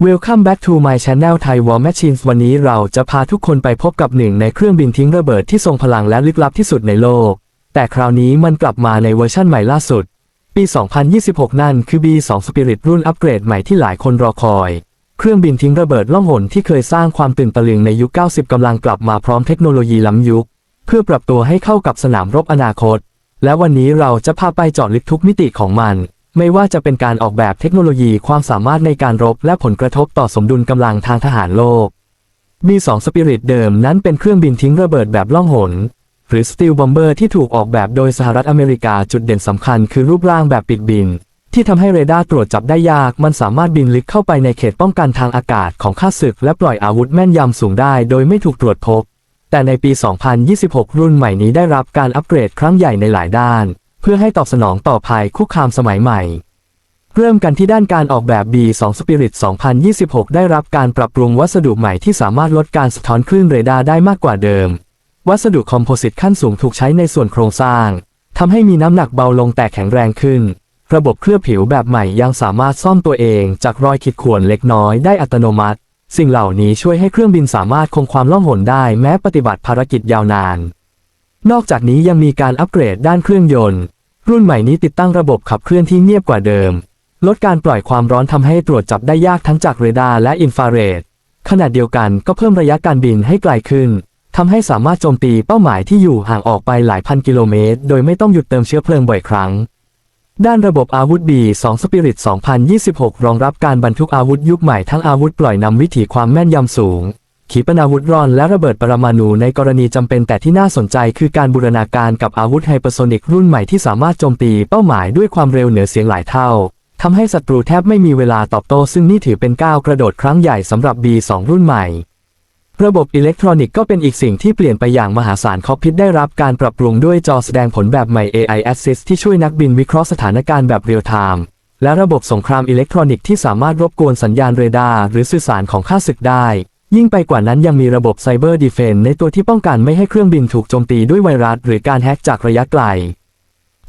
Welcome back to my channel Thai War Machines วันนี้เราจะพาทุกคนไปพบกับหนึ่งในเครื่องบินทิ้งระเบิดที่ทรงพลังและลึกลับที่สุดในโลก แต่คราวนี้มันกลับมาในเวอร์ชั่นใหม่ล่าสุด ปี 2026 นั่นคือ B2 Spirit รุ่นอัปเกรดใหม่ที่หลายคนรอคอย เครื่องบินทิ้งระเบิดล่องหนที่เคยสร้างความตื่นตะลึงในยุค 90 กำลังกลับมาพร้อมเทคโนโลยีล้ำยุค เพื่อปรับตัวให้เข้ากับสนามรบอนาคต และวันนี้เราจะพาไปเจาะลึกทุกมิติของมัน ไม่ว่าจะเป็นการออกแบบเทคโนโลยีความสามารถในการรบและผลกระทบต่อสมดุลกำลังทางทหารโลก B2 Spirit เดิมนั้นเป็นเครื่องบินทิ้งระเบิดแบบล่องหน หรือ Steel Bomber ที่ถูกออกแบบโดยสหรัฐอเมริกาจุดเด่นสำคัญคือรูปร่างแบบปิดบิน ที่ทำให้เรดาร์ตรวจจับได้ยาก มันสามารถบินลึกเข้าไปในเขตป้องกันทางอากาศของข้าศึก และปล่อยอาวุธแม่นยำสูงได้ โดยไม่ถูกตรวจพบ แต่ในปี 2026 รุ่นใหม่นี้ได้รับการอัปเกรดครั้งใหญ่ในหลายด้าน เพื่อให้ตอบสนองต่อภัยคุกคามสมัยใหม่ เริ่มกันที่ด้านการออกแบบ B2 Spirit 2026 ได้รับการปรับปรุงวัสดุใหม่ที่สามารถลดการสะท้อนคลื่นเรดาร์ได้มากกว่าเดิม วัสดุคอมโพสิตขั้นสูงถูกใช้ในส่วนโครงสร้างทำให้มีน้ำหนักเบาลงแต่แข็งแรงขึ้น ระบบเคลือบผิวแบบใหม่ยังสามารถซ่อมตัวเองจากรอยขีดข่วนเล็กน้อยได้อัตโนมัติ สิ่งเหล่านี้ช่วยให้เครื่องบินสามารถคงความล่องหนได้แม้ปฏิบัติภารกิจยาวนาน นอกจากนี้ยังมีการอัปเกรดด้านเครื่องยนต์ รุ่นใหม่นี้ติดตั้งระบบขับเคลื่อนที่เงียบกว่าเดิม ลดการปล่อยความร้อนทำให้ตรวจจับได้ยากทั้งจากเรดาร์และอินฟราเรดขณะเดียวกันก็เพิ่มระยะการบินให้ไกลขึ้นทำให้สามารถโจมตีเป้าหมายที่อยู่ห่างออกไปหลายพันกิโลเมตร โดยไม่ต้องหยุดเติมเชื้อเพลิงบ่อยครั้ง ด้านระบบอาวุธ B2 Spirit 2026 รองรับการบรรทุกอาวุธยุคใหม่ทั้งอาวุธปล่อยนำวิถีความแม่นยำสูง ขีปนาวุธร่อนและระเบิดปรมาณูในกรณีจำเป็นแต่ที่น่าสนใจคือการบูรณาการกับอาวุธไฮเปอร์โซนิกรุ่นใหม่ที่สามารถโจมตีเป้าหมายด้วยความเร็วเหนือเสียงหลายเท่าทำให้ศัตรูแทบไม่มีเวลาตอบโต้ซึ่งนี่ถือเป็นก้าวกระโดดครั้งใหญ่สำหรับ B2 รุ่นใหม่ ระบบอิเล็กทรอนิกส์ก็เป็นอีกสิ่งที่เปลี่ยนไปอย่างมหาศาลคอกพิทได้รับการปรับปรุงด้วยจอแสดงผลแบบใหม่ AI Assist ที่ช่วยนักบินวิเคราะห์สถานการณ์แบบเรียลไทม์และระบบสงครามอิเล็กทรอนิกส์ที่สามารถรบกวนสัญญาณเรดาร์หรือสื่อสารของข้าศึกได้ ยิ่งไปกว่านั้นยังมีระบบไซเบอร์ดีเฟนในตัวที่ป้องกันไม่ให้เครื่องบินถูกโจมตีด้วยไวรัสหรือการแฮ็กจากระยะไกล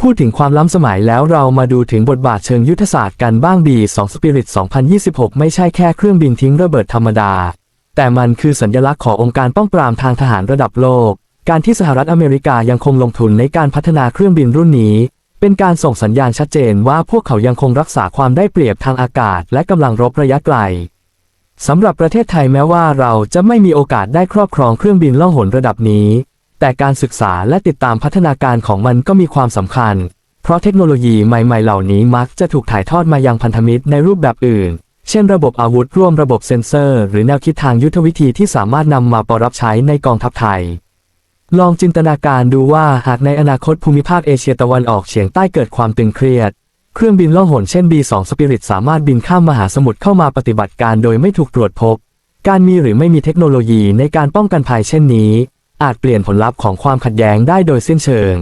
พูดถึงความล้ำสมัยแล้วเรามาดูถึงบทบาทเชิงยุทธศาสตร์กันบ้าง B2 Spirit 2026 ไม่ใช่แค่เครื่องบินทิ้งระเบิดธรรมดา แต่มันคือสัญลักษณ์ขององค์การป้องปรามทางทหารระดับโลก การที่สหรัฐอเมริกายังคงลงทุนในการพัฒนาเครื่องบินรุ่นนี้ เป็นการส่งสัญญาณชัดเจนว่าพวกเขายังคงรักษาความได้เปรียบทางอากาศ และกำลังรบระยะไกล สำหรับประเทศไทยแม้ว่าเราจะไม่มีโอกาสได้ครอบครองเครื่องบินล่องหนระดับนี้ แต่การศึกษาและติดตามพัฒนาการของมันก็มีความสำคัญ เพราะเทคโนโลยีใหม่ ๆ เหล่านี้มักจะถูกถ่ายทอดมายังพันธมิตรในรูปแบบอื่น เช่นระบบอาวุธร่วมระบบเซ็นเซอร์ หรือแนวคิดทางยุทธวิธีที่สามารถนำมาปรับใช้ในกองทัพไทย ลองจินตนาการดูว่าหากในอนาคตภูมิภาคเอเชียตะวันออกเฉียงใต้เกิดความตึงเครียด เครื่องบินล่องหนเช่น B2 Spirit สามารถบินข้ามมหาสมุทรเข้ามาปฏิบัติการโดยไม่ถูกตรวจพบ การมีหรือไม่มีเทคโนโลยีในการป้องกันภัยเช่นนี้ อาจเปลี่ยนผลลัพธ์ของความขัดแย้งได้โดยสิ้นเชิง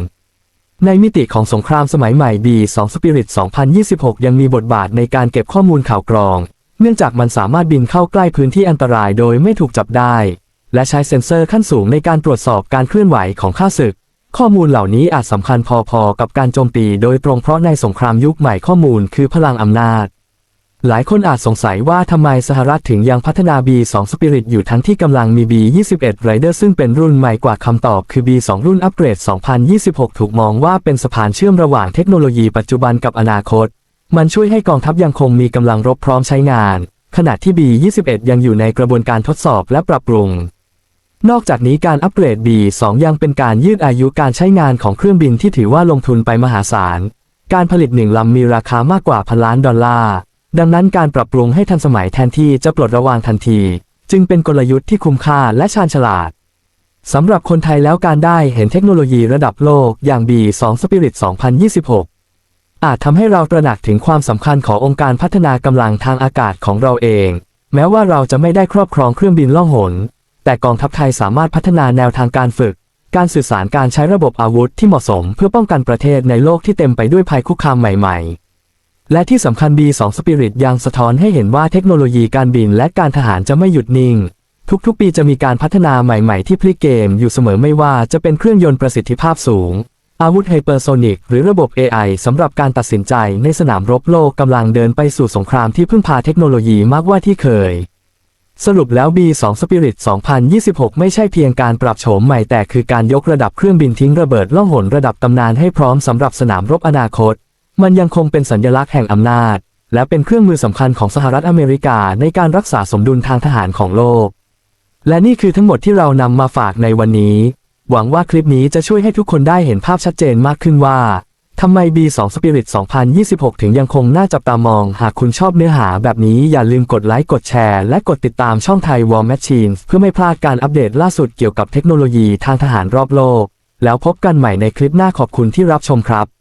ในมิติของสงครามสมัยใหม่ B2 Spirit 2026 ยังมีบทบาทในการเก็บข้อมูลข่าวกรอง เนื่องจากมันสามารถบินเข้าใกล้พื้นที่อันตรายโดยไม่ถูกจับได้ และใช้เซ็นเซอร์ขั้นสูงในการตรวจสอบการเคลื่อนไหวของข้าศึก ข้อมูลเหล่านี้อาจสำคัญพอๆ กับการโจมตีโดยตรงเพราะในสงครามยุคใหม่ข้อมูลคือพลังอำนาจ หลายคนอาจสงสัยว่าทำไมสหรัฐถึงยังพัฒนา B2 Spirit อยู่ทั้งที่กำลังมี B21 Raider ซึ่งเป็นรุ่นใหม่กว่าคำตอบคือ B2 รุ่นอัปเกรด 2026 ถูกมองว่าเป็นสะพานเชื่อมระหว่างเทคโนโลยีปัจจุบันกับอนาคต มันช่วยให้กองทัพยังคงมีกำลังรบพร้อมใช้งาน ขณะที่ B21 ยังอยู่ในกระบวนการทดสอบและปรับปรุง นอกจากนี้การอัปเกรด B2 ยังเป็นการยืดอายุการใช้งานของเครื่องบินที่ถือว่าลงทุนไปมหาศาล การผลิตหนึ่งลำมีราคามากกว่าพันล้านดอลลาร์ ดังนั้นการปรับปรุงให้ทันสมัยแทนที่จะปลดระวางทันที จึงเป็นกลยุทธ์ที่คุ้มค่าและชาญฉลาดสำหรับคนไทยแล้วการได้เห็นเทคโนโลยีระดับโลกอย่าง B2 Spirit 2026 อาจทำให้เราตระหนักถึงความสำคัญขององค์การพัฒนากำลังทางอากาศของเราเอง แม้ว่าเราจะไม่ได้ครอบครองเครื่องบินล่องหน แต่กองทัพไทยสามารถพัฒนาแนวทางการฝึก การสื่อสารการใช้ระบบอาวุธที่เหมาะสมเพื่อป้องกันประเทศในโลกที่เต็มไปด้วยภัยคุกคามใหม่ๆและที่สำคัญ B2 Spirit ยังสะท้อนให้เห็นว่าเทคโนโลยีการบินและการทหารจะไม่หยุดนิ่ง ทุกๆ ปีจะมีการพัฒนาใหม่ๆ ที่พลิกเกมอยู่เสมอไม่ว่าจะเป็นเครื่องยนต์ประสิทธิภาพสูง อาวุธไฮเปอร์โซนิกหรือระบบ AI สำหรับการตัดสินใจในสนามรบโลกกำลังเดินไปสู่สงครามที่พึ่งพาเทคโนโลยีมากกว่าที่เคย สรุปแล้ว B2 Spirit 2026 ไม่ใช่เพียงการปรับโฉมใหม่แต่คือการยกระดับเครื่องบินทิ้งระเบิดล่องหนระดับตำนานให้พร้อมสำหรับสนามรบอนาคต มันยังคงเป็นสัญลักษณ์แห่งอำนาจ และเป็นเครื่องมือสำคัญของสหรัฐอเมริกาในการรักษาสมดุลทางทหารของโลก และนี่คือทั้งหมดที่เรานำมาฝากในวันนี้ หวังว่าคลิปนี้จะช่วยให้ทุกคนได้เห็นภาพชัดเจนมากขึ้นว่า ทำไม B2 Spirit 2026 ถึงยังคงน่าจับตามอง หากคุณชอบเนื้อหาแบบนี้อย่าลืมกดไลค์กดแชร์ และกดติดตามช่องไทย War Machine เพื่อไม่พลาดการอัปเดตล่าสุดเกี่ยวกับเทคโนโลยีทางทหารรอบโลก แล้วพบกันใหม่ในคลิปหน้าขอบคุณที่รับชมครับ